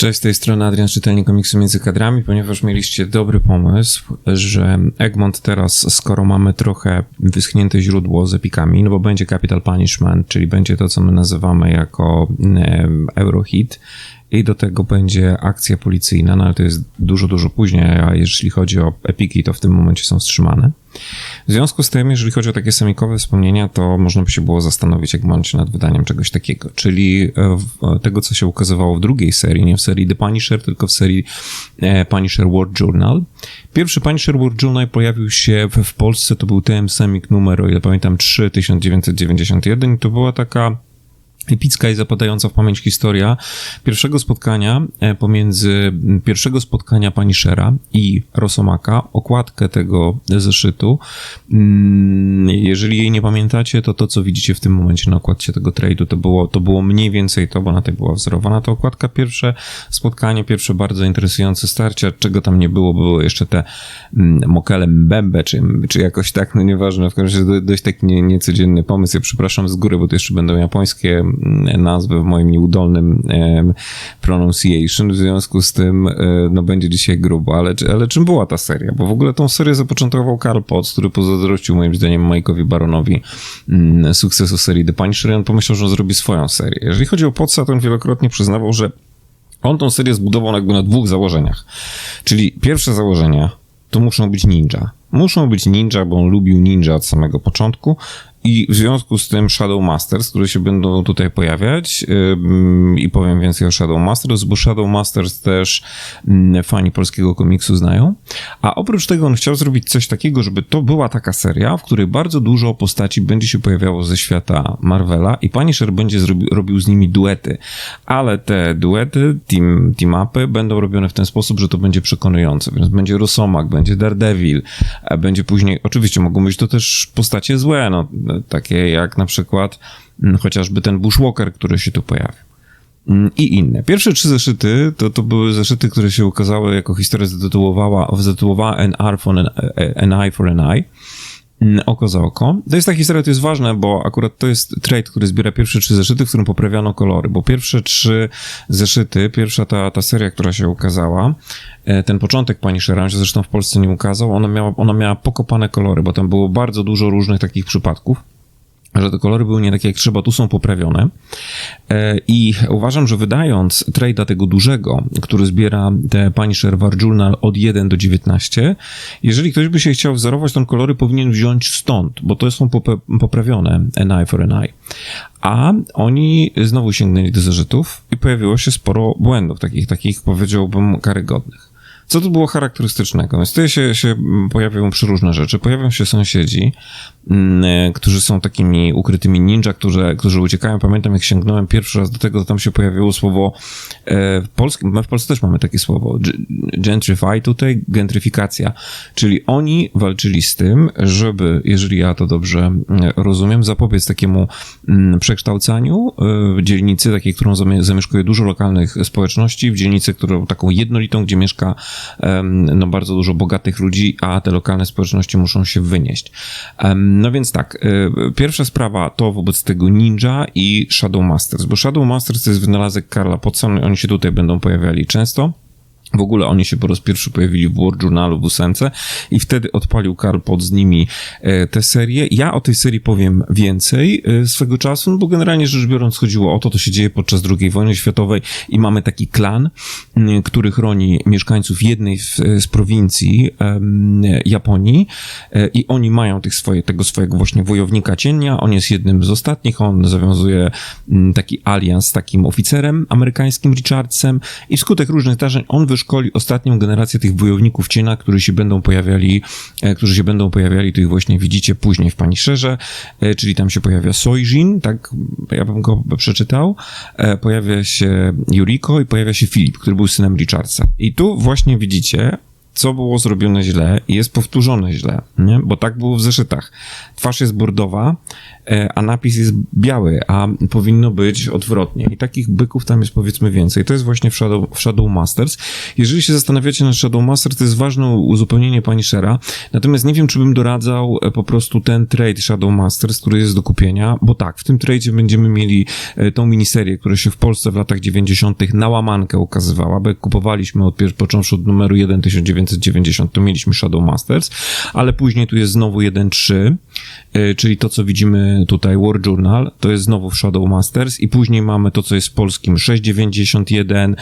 Cześć, z tej strony Adrian, czytelnik komiksu Między Kadrami, ponieważ mieliście dobry pomysł, że Egmont teraz, skoro mamy trochę wyschnięte źródło z epikami, no bo będzie Capital Punishment, czyli będzie to, co my nazywamy jako Eurohit, i do tego będzie akcja policyjna, no ale to jest dużo, dużo później, a jeśli chodzi o epiki, to w tym momencie są wstrzymane. W związku z tym, jeżeli chodzi o takie semikowe wspomnienia, to można by się było zastanowić, jak bądź nad wydaniem czegoś takiego, czyli e, tego, co się ukazywało w drugiej serii, nie w serii The Punisher, tylko w serii e, Punisher World Journal. Pierwszy Punisher World Journal pojawił się w Polsce, to był TM Semik numer, o ile pamiętam, 3, 1991 i to była taka epicka i zapadająca w pamięć historia pierwszego spotkania e, pomiędzy pierwszego spotkania pani Shera i Rosomaka, okładkę tego zeszytu. Mm, jeżeli jej nie pamiętacie, to to, co widzicie w tym momencie na okładce tego trade'u, to było, to było mniej więcej to, bo na tej była wzorowana ta okładka. Pierwsze spotkanie, pierwsze bardzo interesujące starcia, czego tam nie było, były jeszcze te mokele mbembe, czy, czy jakoś tak, no nieważne, w każdym razie dość taki nie, niecodzienny pomysł. Ja przepraszam z góry, bo to jeszcze będą japońskie nazwę w moim nieudolnym pronunciation, w związku z tym e, no będzie dzisiaj grubo, ale, ale czym była ta seria? Bo w ogóle tą serię zapoczątkował Karl Potts, który pozazdrościł moim zdaniem Mike'owi Baronowi mm, sukcesu serii The Punisher i on pomyślał, że on zrobi swoją serię. Jeżeli chodzi o Pottsa, to on wielokrotnie przyznawał, że on tą serię zbudował jakby na dwóch założeniach. Czyli pierwsze założenie to muszą być ninja. Muszą być ninja, bo on lubił ninja od samego początku. I w związku z tym Shadow Masters, które się będą tutaj pojawiać yy, i powiem więcej o Shadow Masters, bo Shadow Masters też yy, fani polskiego komiksu znają. A oprócz tego on chciał zrobić coś takiego, żeby to była taka seria, w której bardzo dużo postaci będzie się pojawiało ze świata Marvela i Punisher będzie zrobi, robił z nimi duety. Ale te duety, team, team upy będą robione w ten sposób, że to będzie przekonujące. Więc będzie Rosomak, będzie Daredevil, będzie później, oczywiście mogą być to też postacie złe, no takie jak na przykład mm, chociażby ten Bushwalker, który się tu pojawił. Mm, I inne. Pierwsze trzy zeszyty to, to były zeszyty, które się ukazały jako historia zatytułowała, zatytułowała An, eye for an, an Eye for an Eye oko za oko. To jest ta historia, to jest ważne, bo akurat to jest trade, który zbiera pierwsze trzy zeszyty, w którym poprawiano kolory, bo pierwsze trzy zeszyty, pierwsza ta, ta seria, która się ukazała, e, ten początek pani Sheran się zresztą w Polsce nie ukazał, ona miała, ona miała pokopane kolory, bo tam było bardzo dużo różnych takich przypadków że te kolory były nie takie jak trzeba, tu są poprawione. E, I uważam, że wydając trade'a tego dużego, który zbiera te Punisher War Journal od 1 do 19, jeżeli ktoś by się chciał wzorować, to kolory powinien wziąć stąd, bo to są poprawione an eye for an eye. A oni znowu sięgnęli do zażytów i pojawiło się sporo błędów, takich, takich powiedziałbym karygodnych. Co tu było charakterystycznego? Więc tutaj się, się pojawią przeróżne rzeczy. Pojawią się sąsiedzi, mm, e, którzy są takimi ukrytymi ninja, którzy, którzy uciekają. Pamiętam, jak sięgnąłem pierwszy raz do tego, to tam się pojawiło słowo e, w polskim, my w Polsce też mamy takie słowo, gentrify tutaj, gentryfikacja. Czyli oni walczyli z tym, żeby, jeżeli ja to dobrze mm, rozumiem, zapobiec takiemu mm, przekształcaniu e, dzielnicy, takiej, którą zamieszkuje dużo lokalnych społeczności, w dzielnicę, którą taką jednolitą, gdzie mieszka no, bardzo dużo bogatych ludzi, a te lokalne społeczności muszą się wynieść. No więc tak, e, pierwsza sprawa to wobec tego Ninja i Shadow Masters, bo Shadow Masters to jest wynalazek Karla Potsa, oni się tutaj będą pojawiali często. W ogóle oni się po raz pierwszy pojawili w War Journalu w ósemce i wtedy odpalił Karl pod z nimi e, tę serię. Ja o tej serii powiem więcej e, swego czasu, no bo generalnie rzecz biorąc chodziło o to, to się dzieje podczas II wojny światowej i mamy taki klan, który chroni mieszkańców jednej z prowincji Japonii e, i oni mają tych swoje, tego swojego właśnie wojownika cienia, on jest jednym z ostatnich, on zawiązuje taki alians z takim oficerem amerykańskim Richardsem i wskutek różnych zdarzeń on wyszedł szkoli ostatnią generację tych wojowników cienia, którzy się będą pojawiali, e, którzy się będą pojawiali, tych właśnie widzicie później w Punisherze, e, czyli tam się pojawia Soijin, tak, ja bym go przeczytał, e, pojawia się Yuriko i pojawia się Filip, który był synem Richardsa. I tu właśnie widzicie, co było zrobione źle i jest powtórzone źle, nie? Bo tak było w zeszytach. Twarz jest bordowa, e, a napis jest biały, a powinno być odwrotnie. I takich byków tam jest powiedzmy więcej. To jest właśnie w Shadow, w Shadow Masters. Jeżeli się zastanawiacie nad Shadow Masters, to jest ważne uzupełnienie Punishera. Natomiast nie wiem, czy bym doradzał e, po prostu ten trade Shadow Masters, który jest do kupienia, bo tak, w tym trade będziemy mieli e, tą miniserię, która się w Polsce w latach 90. na łamankę ukazywała, bo kupowaliśmy od, począwszy od numeru 1 1990, to mieliśmy Shadow Masters, ale później tu jest znowu 1.3, e, czyli to, co widzimy tutaj, War Journal, to jest znowu w Shadow Masters i później mamy to, co jest w polskim 6.91,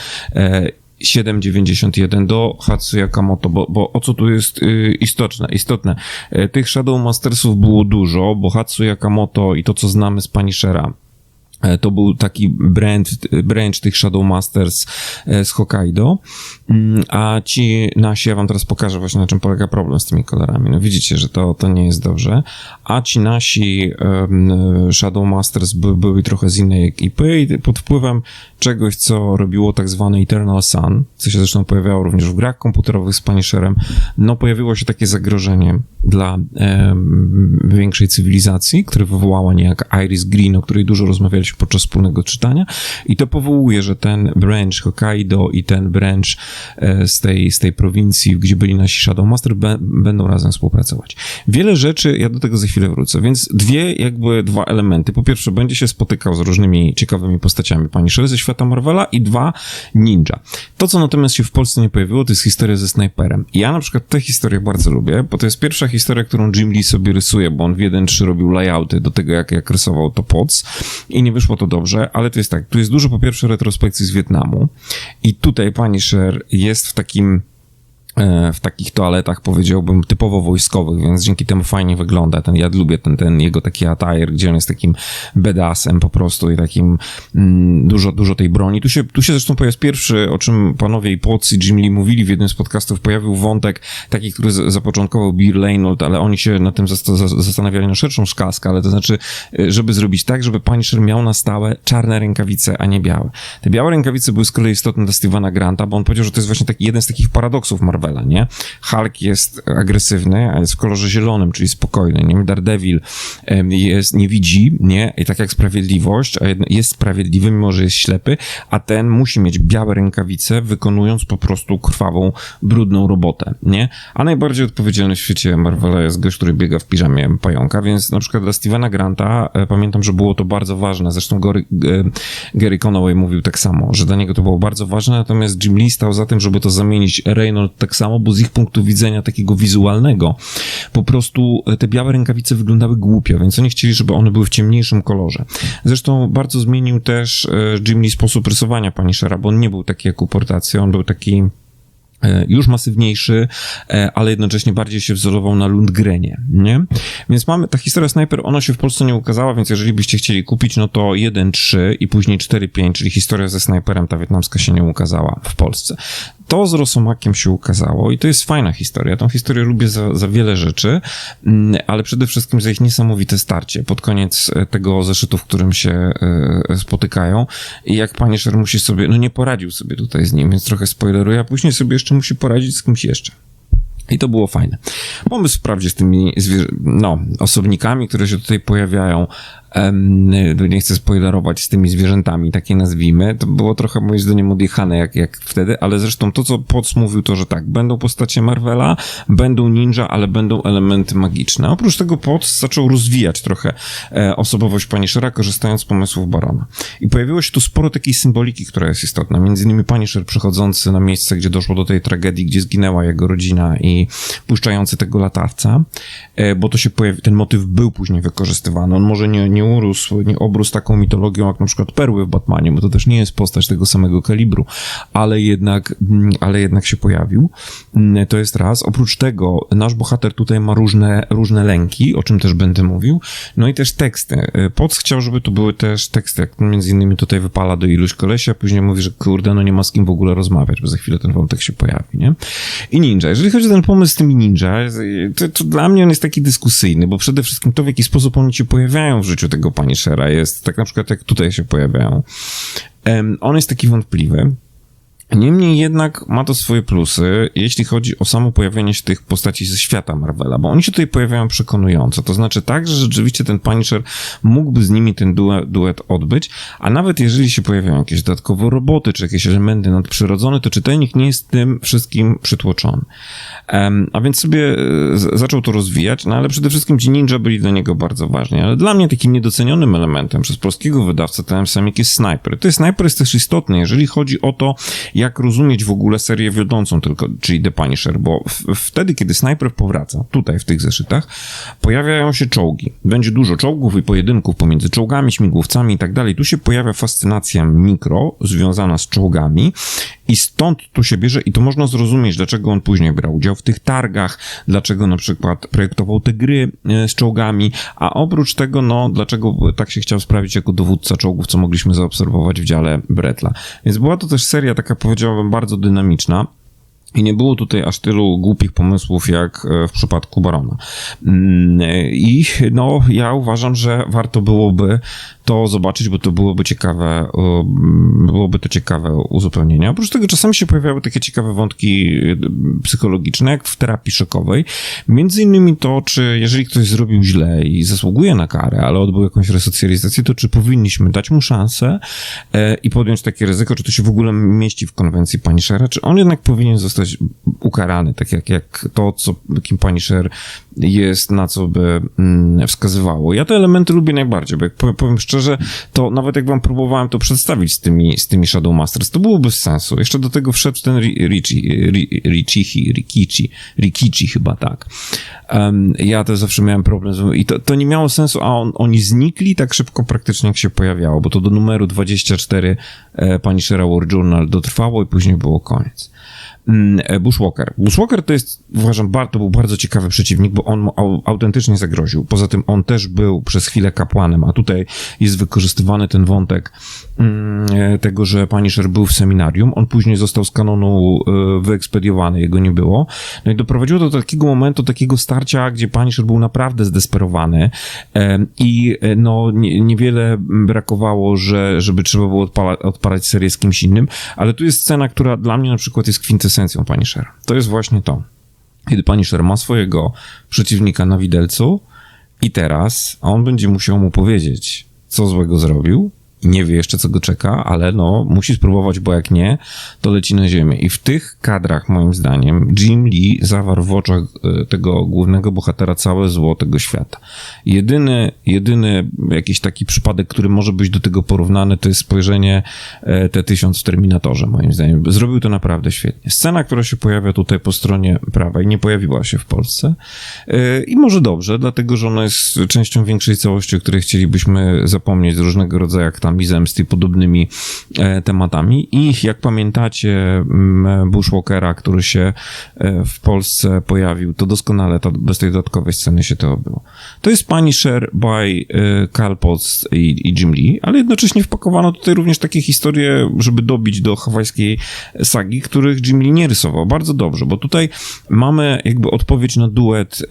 7,91 do Hatsu Yakamoto, bo, bo o co tu jest y, istotne? istotne? Y, tych Shadow Mastersów było dużo, bo Hatsu Yakamoto i to, co znamy z Punishera, E, to był taki branch, branch tych Shadow Masters e, z Hokkaido. Mm, a ci nasi, ja wam teraz pokażę właśnie na czym polega problem z tymi kolorami. No widzicie, że to, to nie jest dobrze. A ci nasi um, Shadow Masters by, były trochę z innej ekipy i pod wpływem czegoś, co robiło tak zwany Eternal Sun, co się zresztą pojawiało również w grach komputerowych z Punisherem, no pojawiło się takie zagrożenie dla um, większej cywilizacji, które wywołała niejaka Iris Green, o której dużo rozmawialiśmy podczas wspólnego czytania i to powołuje, że ten branch Hokkaido i ten branch z tej, z tej prowincji, gdzie byli nasi Shadowmaster, będą razem współpracować. Wiele rzeczy, ja do tego za chwilę wrócę, więc dwie jakby dwa elementy. Po pierwsze, będzie się spotykał z różnymi ciekawymi postaciami pani Shelley ze świata Marvela i dwa, ninja. To, co natomiast się w Polsce nie pojawiło, to jest historia ze snajperem. Ja na przykład tę historię bardzo lubię, bo to jest pierwsza historia, którą Jim Lee sobie rysuje, bo on w 1.3 robił layouty do tego, jak, jak rysował to POC i nie wyszło to dobrze, ale to jest tak, tu jest dużo po pierwsze retrospekcji z Wietnamu i tutaj Punisher jest w takim w takich toaletach, powiedziałbym, typowo wojskowych, więc dzięki temu fajnie wygląda. Ten, ja lubię ten, ten jego taki attire, gdzie on jest takim bedasem po prostu i takim mm, dużo, dużo tej broni. Tu się, tu się zresztą po raz pierwszy, o czym panowie i Poc i Jim Lee mówili w jednym z podcastów, pojawił wątek taki, który zapoczątkował Bill Leynold, ale oni się na tym zastanawiali na szerszą szkaskę, to znaczy, e, żeby zrobić tak, żeby Punisher miał na stałe czarne rękawice, a nie białe. Te białe rękawice były z kolei istotne dla Stevena Granta, bo on powiedział, że to jest właśnie taki jeden z takich paradoksów Marvela, Marvela, nie? Hulk jest agresywny, a jest w kolorze zielonym, czyli spokojny, nie? Daredevil jest, nie widzi, nie? I tak jak Sprawiedliwość, jest sprawiedliwy, mimo że jest ślepy, a ten musi mieć białe rękawice, wykonując po prostu krwawą, brudną robotę, nie? A najbardziej odpowiedzialny w świecie Marvela jest gość, który biega w piżamie pająka, więc na przykład dla Stevena Granta e, pamiętam, że było to bardzo ważne, zresztą Gary, Gary Conaway mówił tak samo, że dla niego to było bardzo ważne, natomiast Jim Lee stał za tym, żeby to zamienić Reynolds tak samo, bo z ich punktu widzenia takiego wizualnego po prostu e, te białe rękawice wyglądały głupio, więc oni chcieli, żeby one były w ciemniejszym kolorze. Zresztą bardzo zmienił też e, Jim Lee sposób rysowania Punishera, bo on nie był taki jak u Portacji, on był taki E, już masywniejszy, ale jednocześnie bardziej się wzorował na Lundgrenie, nie? Więc mamy, ta historia Sniper, ona się w Polsce nie ukazała, więc jeżeli byście chcieli kupić, no to 1.3 i później 4.5, czyli historia ze Sniperem, ta wietnamska się nie ukazała w Polsce. To z Rosomakiem się ukazało i to jest fajna historia. Tą historię lubię za, za wiele rzeczy, mm, ale przede wszystkim za ich niesamowite starcie pod koniec e, tego zeszytu, w którym się spotykają i jak Punisher musi sobie, no nie poradził sobie tutaj z nim, więc trochę spoileruję, a później sobie jeszcze jeszcze musi poradzić z kimś jeszcze. I to było fajne. Pomysł wprawdzie z tymi no, osobnikami, które się tutaj pojawiają, nie chcę spoilerować z tymi zwierzętami, takie nazwijmy, to było trochę moim zdaniem odjechane jak, jak wtedy, ale zresztą to, co Poc mówił, to, że tak, będą postacie Marvela, będą ninja, ale będą elementy magiczne. Oprócz tego Poc zaczął rozwijać trochę e, osobowość Punishera, korzystając z pomysłów Barona. I pojawiło się tu sporo takiej symboliki, która jest istotna. Między innymi Punisher przychodzący na miejsce, gdzie doszło do tej tragedii, gdzie zginęła jego rodzina i puszczający tego latawca, e, bo to się pojawi, ten motyw był później wykorzystywany. On może nie, nie nie urósł, nie obrósł taką mitologią jak na przykład Perły w Batmanie, bo to też nie jest postać tego samego kalibru, ale jednak, mm, ale jednak się pojawił. Mm, to jest raz. Oprócz tego nasz bohater tutaj ma różne, różne lęki, o czym też będę mówił, no i też teksty. Poc chciał, żeby to były też teksty, jak między innymi tutaj wypala do iluś kolesia, później mówi, że kurde, no nie ma z kim w ogóle rozmawiać, bo za chwilę ten wątek się pojawi, nie? I ninja. Jeżeli chodzi o ten pomysł z tymi ninja, to, to dla mnie on jest taki dyskusyjny, bo przede wszystkim to, w jaki sposób oni się pojawiają w życiu tego Punishera jest, tak na przykład jak tutaj się pojawiają. On jest taki wątpliwy, Niemniej jednak ma to swoje plusy, jeśli chodzi o samo pojawienie się tych postaci ze świata Marvela, bo oni się tutaj pojawiają przekonująco. To znaczy tak, że rzeczywiście ten Punisher mógłby z nimi ten duet, duet odbyć, a nawet jeżeli się pojawiają jakieś dodatkowe roboty, czy jakieś elementy nadprzyrodzone, to czytelnik nie jest tym wszystkim przytłoczony. Um, a więc sobie e, zaczął to rozwijać, no ale przede wszystkim ci ninja byli dla niego bardzo ważni. Ale dla mnie takim niedocenionym elementem przez polskiego wydawcę ten samik jest Sniper. To jest Sniper jest też istotny, jeżeli chodzi o to, jak rozumieć w ogóle serię wiodącą tylko, czyli The Punisher, bo wtedy, kiedy Sniper powraca, tutaj w tych zeszytach, pojawiają się czołgi. Będzie dużo czołgów i pojedynków pomiędzy czołgami, śmigłowcami i tak dalej. Tu się pojawia fascynacja mikro związana z czołgami i stąd tu się bierze i to można zrozumieć, dlaczego on później brał udział w tych targach, dlaczego na przykład projektował te gry e, z czołgami, a oprócz tego, no, dlaczego tak się chciał sprawić jako dowódca czołgów, co mogliśmy zaobserwować w dziale Bretla. Więc była to też seria taka, powiedziałbym, bardzo dynamiczna. I nie było tutaj aż tylu głupich pomysłów jak e, w przypadku Barona. Mm, I no, ja uważam, że warto byłoby to zobaczyć, bo to byłoby ciekawe, byłoby to ciekawe uzupełnienie. Oprócz tego czasami się pojawiały takie ciekawe wątki e, psychologiczne, jak w terapii szokowej. Między innymi to, czy jeżeli ktoś zrobił źle i zasługuje na karę, ale odbył jakąś resocjalizację, to czy powinniśmy dać mu szansę e, i podjąć takie ryzyko, czy to się w ogóle mieści w konwencji Punishera, czy on jednak powinien zostać ukarany, tak jak, jak to, co kim Punisher jest, na co by mm, wskazywało. Ja te elementy lubię najbardziej, bo jak powiem, powiem szczerze, to nawet jak wam próbowałem to przedstawić z tymi, z tymi Shadow Masters, to było bez sensu. Jeszcze do tego wszedł ten Richichi, Rikichi, Rikichi chyba tak. Um, ja też zawsze miałem problem z, i to, to nie miało sensu, a on, oni znikli tak szybko praktycznie jak się pojawiało, bo to do numeru 24 e, Punishera War Journal dotrwało i później było koniec. Mm, e, Bushwalker. Bushwalker to jest, uważam, to był bardzo ciekawy przeciwnik, bo on autentycznie zagroził. Poza tym on też był przez chwilę kapłanem, a tutaj jest wykorzystywany ten wątek mm, e, tego, że Punisher był w seminarium. On później został z kanonu e, wyekspediowany, jego nie było. No i doprowadziło do takiego momentu, takiego starcia, gdzie Punisher był naprawdę zdesperowany i no niewiele brakowało, że, żeby trzeba było odpala, odpalać serię z kimś innym, ale tu jest scena, która dla mnie na przykład jest kwintesencją esencją Punisher. To jest właśnie to. Kiedy Punisher ma swojego przeciwnika na widelcu i teraz on będzie musiał mu powiedzieć, co złego zrobił, nie wie jeszcze, co go czeka, ale no, musi spróbować, bo jak nie, to leci na ziemię. I w tych kadrach, moim zdaniem, Jim Lee zawarł w oczach e, tego głównego bohatera całe zło tego świata. Jedyny, jedyny jakiś taki przypadek, który może być do tego porównany, to jest spojrzenie e, T-1000 w Terminatorze, moim zdaniem. Zrobił to naprawdę świetnie. Scena, która się pojawia tutaj po stronie prawej, nie pojawiła się w Polsce. E, I może dobrze, dlatego, że ona jest częścią większej całości, o której chcielibyśmy zapomnieć z różnego rodzaju aktami i zemsty podobnymi e, tematami. I jak pamiętacie mm, Bushwalkera, który się e, w Polsce pojawił, to doskonale to, bez tej dodatkowej sceny się to odbyło. To jest Punisher by e, Carl Potts i, i Jim Lee, ale jednocześnie wpakowano tutaj również takie historie, żeby dobić do hawajskiej sagi, których Jim Lee nie rysował. Bardzo dobrze, bo tutaj mamy jakby odpowiedź na duet,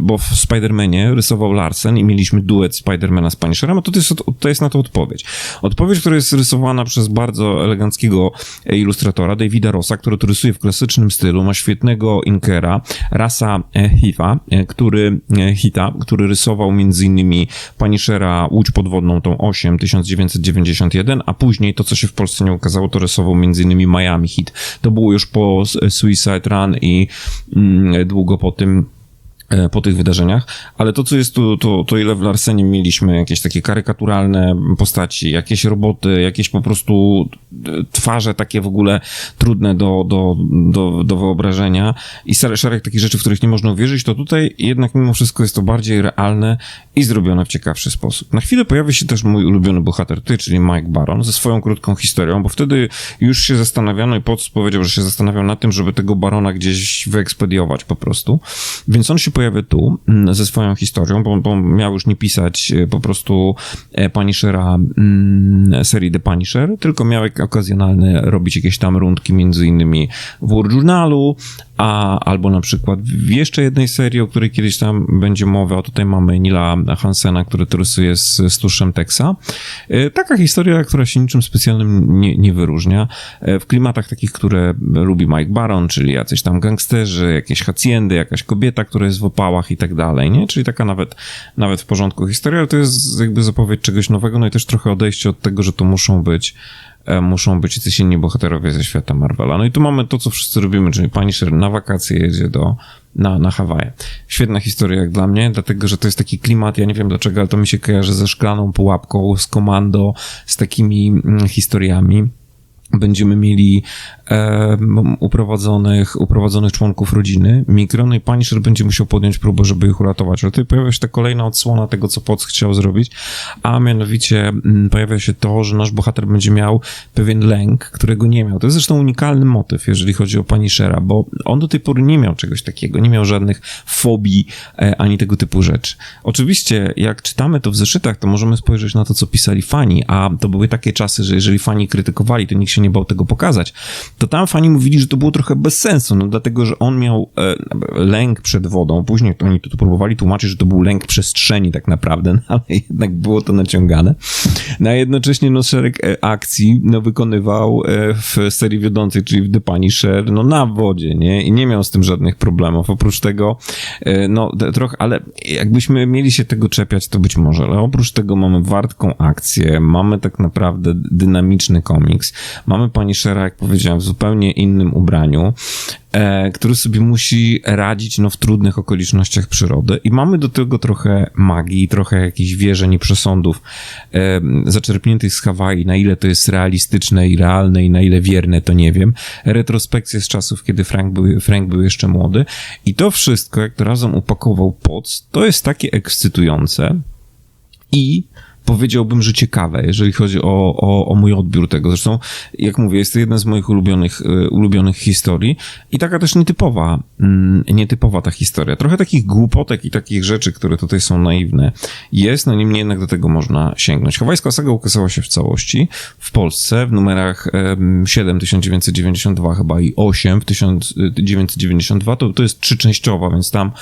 bo w Spider-Manie rysował Larsen i mieliśmy duet Spidermana z Punisherem, a to jest, to jest na to odpowiedź odpowiedź. Odpowiedź, która jest rysowana przez bardzo eleganckiego ilustratora, Davida Rossa, który to rysuje w klasycznym stylu, ma świetnego inkera, Rasa Hifa, e, który, e, Hita, który rysował innymi Punishera Łódź Podwodną, tą 8, 1991, a później to, co się w Polsce nie ukazało, to rysował innymi Miami Hit. To było już po Suicide Run i mm, długo po tym E, po tych wydarzeniach, ale to, co jest tu, to, to ile w Larsenie mieliśmy jakieś takie karykaturalne postaci, jakieś roboty, jakieś po prostu e, twarze takie w ogóle trudne do, do, do, do wyobrażenia i szereg takich rzeczy, w których nie można uwierzyć, to tutaj jednak mimo wszystko jest to bardziej realne i zrobione w ciekawszy sposób. Na chwilę pojawi się też mój ulubiony bohater, ty, czyli Mike Baron, ze swoją krótką historią, bo wtedy już się zastanawiano i Potts powiedział, że się zastanawiał nad tym, żeby tego Barona gdzieś wyekspediować po prostu, więc on się pojawia tu mm, ze swoją historią, bo, bo miał już nie pisać e, po prostu e, Punishera mm, serii The Punisher, tylko miał okazjonalne robić jakieś tam rundki między innymi w War Journalu, a albo na przykład w jeszcze jednej serii, o której kiedyś tam będzie mowa, tutaj mamy Nila Hansena, który rysuje z, z tuszem Texa. E, taka historia, która się niczym specjalnym nie, nie wyróżnia. E, w klimatach takich, które lubi Mike Baron, czyli jacyś tam gangsterzy, jakieś haciendy, jakaś kobieta, która jest w opałach i tak dalej, nie? Czyli taka nawet, nawet w porządku historia, ale to jest jakby zapowiedź czegoś nowego, no i też trochę odejście od tego, że to muszą być muszą być jacyś inni bohaterowie ze świata Marvela. No i tu mamy to, co wszyscy robimy, czyli Punisher na wakacje jedzie do, na, na Hawaje. Świetna historia jak dla mnie, dlatego, że to jest taki klimat, ja nie wiem dlaczego, ale to mi się kojarzy ze szklaną pułapką, z komando, z takimi mm, historiami będziemy mieli e, uprowadzonych, uprowadzonych członków rodziny mikro, i Punisher będzie musiał podjąć próbę, żeby ich uratować. Ale tutaj pojawia się ta kolejna odsłona tego, co Potts chciał zrobić, a mianowicie mm, pojawia się to, że nasz bohater będzie miał pewien lęk, którego nie miał. To jest zresztą unikalny motyw, jeżeli chodzi o Punishera, bo on do tej pory nie miał czegoś takiego, nie miał żadnych fobii e, ani tego typu rzeczy. Oczywiście, jak czytamy to w zeszytach, to możemy spojrzeć na to, co pisali fani, a to były takie czasy, że jeżeli fani krytykowali, to nikt się nie bał tego pokazać, to tam fani mówili, że to było trochę bez sensu, no dlatego, że on miał e, lęk przed wodą, później oni to próbowali tłumaczyć, że to był lęk przestrzeni tak naprawdę, no, ale jednak było to naciągane. No a jednocześnie no szereg e, akcji no, wykonywał e, w serii wiodącej, czyli w The Punisher, no na wodzie, nie? I nie miał z tym żadnych problemów. Oprócz tego, e, no trochę, ale jakbyśmy mieli się tego czepiać, to być może, ale oprócz tego mamy wartką akcję, mamy tak naprawdę dynamiczny komiks, Mamy Punishera, jak powiedziałem, zupełnie innym ubraniu, e, który sobie musi radzić no, w trudnych okolicznościach przyrody. I mamy do tego trochę magii, trochę jakichś wierzeń i przesądów e, zaczerpniętych z Hawaii. Na ile to jest realistyczne i realne i na ile wierne, to nie wiem. Retrospekcje z czasów, kiedy Frank był, Frank był jeszcze młody. I to wszystko, jak to razem upakował Poc, to jest takie ekscytujące i powiedziałbym, że ciekawe, jeżeli chodzi o, o, o mój odbiór tego. Zresztą, jak mówię, jest to jedna z moich ulubionych, e, ulubionych historii i taka też nietypowa, mm, nietypowa ta historia. Trochę takich głupotek i takich rzeczy, które tutaj są naiwne jest, no niemniej jednak do tego można sięgnąć. Hawajska saga ukazała się w całości w Polsce w numerach 7 1992 chyba i 8 w 1992. To, to jest trzyczęściowa, więc tam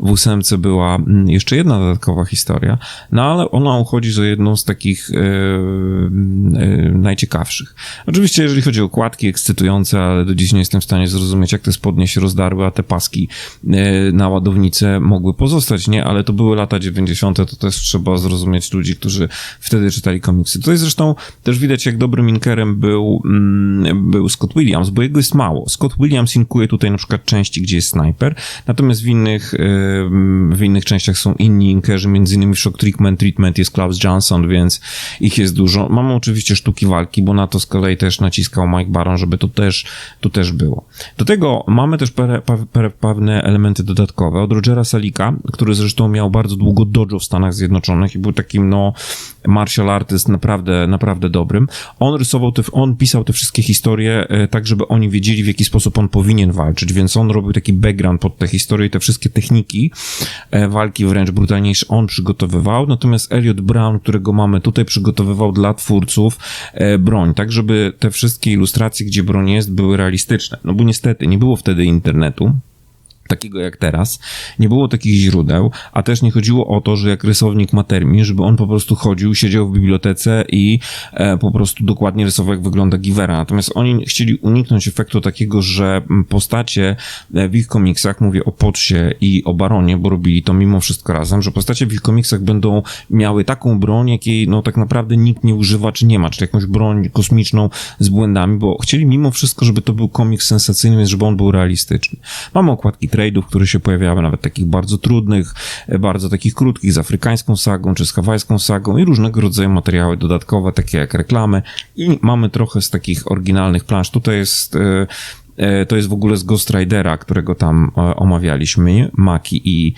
w ósemce była mm, jeszcze jedna dodatkowa historia, no ale ona uchodzi za jedną z takich e, e, najciekawszych. Oczywiście, jeżeli chodzi o okładki ekscytujące, ale do dziś nie jestem w stanie zrozumieć, jak te spodnie się rozdarły, a te paski e, na ładownicę mogły pozostać, nie? Ale to były lata 90., to też trzeba zrozumieć ludzi, którzy wtedy czytali komiksy. Tutaj zresztą też widać, jak dobrym inkerem był, mm, był Scott Williams, bo jego jest mało. Scott Williams inkuje tutaj na przykład części, gdzie jest snajper, natomiast w innych, w innych częściach są inni inkerzy, między innymi Shock Treatment, Treatment jest Klaus Johnson, Johnson, więc ich jest dużo. Mamy oczywiście sztuki walki, bo na to z kolei też naciskał Mike Baron, żeby to też, to też było. Do tego mamy też pewne elementy dodatkowe od Rogera Salika, który zresztą miał bardzo długo dojo w Stanach Zjednoczonych i był takim, no, martial artist naprawdę, naprawdę dobrym. On rysował te, on pisał te wszystkie historie e, tak, żeby oni wiedzieli, w jaki sposób on powinien walczyć, więc on robił taki background pod te historie, te wszystkie techniki e, walki wręcz brutalniejsze on przygotowywał, natomiast Elliot Brown, którego mamy tutaj, przygotowywał dla twórców e, broń, tak, żeby te wszystkie ilustracje, gdzie broń jest, były realistyczne. No bo niestety nie było wtedy internetu, takiego jak teraz. Nie było takich źródeł, a też nie chodziło o to, że jak rysownik ma termin, żeby on po prostu chodził, siedział w bibliotece i e, po prostu dokładnie rysował, jak wygląda Givera. Natomiast oni chcieli uniknąć efektu takiego, że postacie e, w ich komiksach, mówię o Potsie i o Baronie, bo robili to mimo wszystko razem, że postacie w ich komiksach będą miały taką broń, jakiej no tak naprawdę nikt nie używa, czy nie ma, czy jakąś broń kosmiczną z błędami, bo chcieli mimo wszystko, żeby to był komiks sensacyjny, więc żeby on był realistyczny. Mamy okładki trade'ów, które się pojawiały, nawet takich bardzo trudnych, e, bardzo takich krótkich, z afrykańską sagą, czy z hawajską sagą i różnego rodzaju materiały dodatkowe, takie jak reklamy i mamy trochę z takich oryginalnych plansz. Tutaj jest e, e, to jest w ogóle z Ghost Ridera, którego tam omawialiśmy, Maki i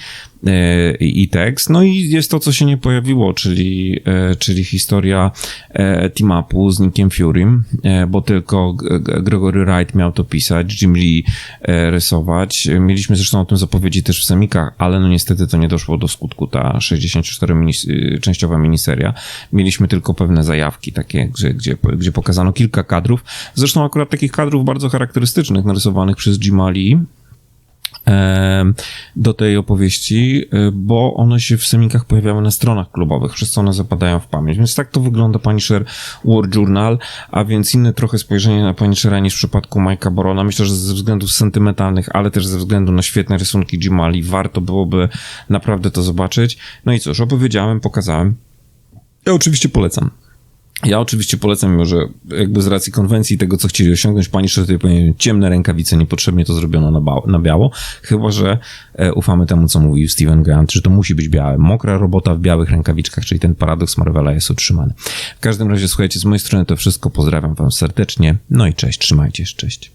i tekst. No i jest to, co się nie pojawiło, czyli, e, czyli historia e, team-upu z Nickiem Furym, bo tylko Gregory Wright miał to pisać, Jim Lee rysować. Mieliśmy zresztą o tym zapowiedzi też w semikach, ale no niestety to nie doszło do skutku, ta 64-częściowa miniseria. Mieliśmy tylko pewne zajawki takie, gdzie, gdzie, gdzie pokazano kilka kadrów. Zresztą akurat takich kadrów bardzo charakterystycznych, narysowanych przez Jima Lee, do tej opowieści, y, bo one się w semikach pojawiały na stronach klubowych, przez co one zapadają w pamięć. Więc tak to wygląda Punisher War Journal, a więc inne trochę spojrzenie na Punishera niż w przypadku Mike'a Borona. Myślę, że ze względów sentymentalnych, ale też ze względu na świetne rysunki Jimali, warto byłoby naprawdę to zobaczyć. No i cóż, opowiedziałem, pokazałem. Ja oczywiście polecam. Ja oczywiście polecam, mimo że jakby z racji konwencji tego, co chcieli osiągnąć, pani tutaj powinien ciemne rękawice, niepotrzebnie to zrobiono na, na biało, chyba, że e, ufamy temu, co mówił Steven Grant, że to musi być białe. Mokra robota w białych rękawiczkach, czyli ten paradoks Marvela jest utrzymany. W każdym razie, słuchajcie, z mojej strony to wszystko, pozdrawiam wam serdecznie, no i cześć, trzymajcie się, cześć.